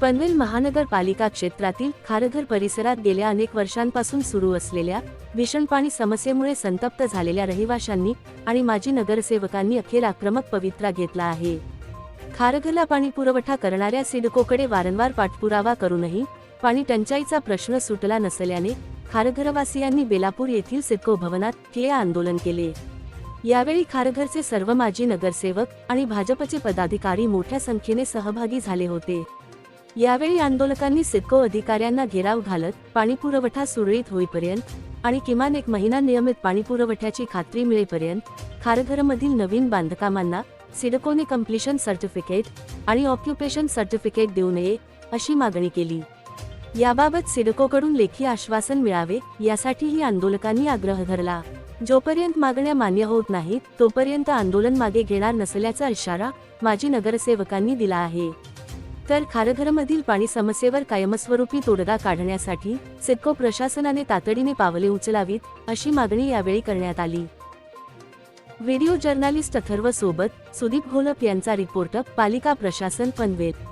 पनवेल महानगरपालिका क्षेत्रातील खारघर परिसरात गेल्या अनेक वर्षांपासून सुरू असलेल्या भीषण पाणी समस्येमुळे संतप्त झालेल्या रहिवाशांनी आणि माजी नगरसेवकांनी अखेर आक्रमक पवित्रा घेतला आहे. खारघरला पाणी पुरवठा करणाऱ्या सिडकोकडे वारंवार पाठपुरावा करूनही पाणी टंचाईचा प्रश्न सुटला नसल्याने खारघरवासियांनी बेलापूर येथील सिडको भवनात ठिय्या आंदोलन केले. यावेळी खारघरचे सर्व माजी नगरसेवक आणि भाजपचे पदाधिकारी मोठ्या संख्येने सहभागी झाले होते. यावेळी आंदोलकांनी सिडको अधिकाऱ्यांना घेराव घालत पाणी पुरवठा सुरळीत होईपर्यंत आणि किमान एक महिना नियमित पाणी पुरवठ्याची खात्री मिळेपर्यंत खारघरमधील नवीन बांधकामांना सिडकोने कम्प्लिशन सर्टिफिकेट आणि ऑक्युपेशन सर्टिफिकेट देऊ नये अशी मागणी केली. याबाबत सिडकोकडून लेखी आश्वासन मिळावे यासाठीही आंदोलकांनी आग्रह धरला. जोपर्यंत मागण्या मान्य होत नाहीत तोपर्यंत आंदोलन मागे घेणार नसल्याचा इशारा माजी नगरसेवकांनी दिला आहे. तर खारघरमधील पाणी समस्येवर कायमस्वरूपी तोडगा काढण्यासाठी सिडको प्रशासनाने तातडीने पावले उचलावीत अशी मागणी यावेळी करण्यात आली. व्हिडिओ जर्नालिस्ट अथर्व सोबत सुदीप घोलप यांचा रिपोर्ट पालिका प्रशासन पनवेल.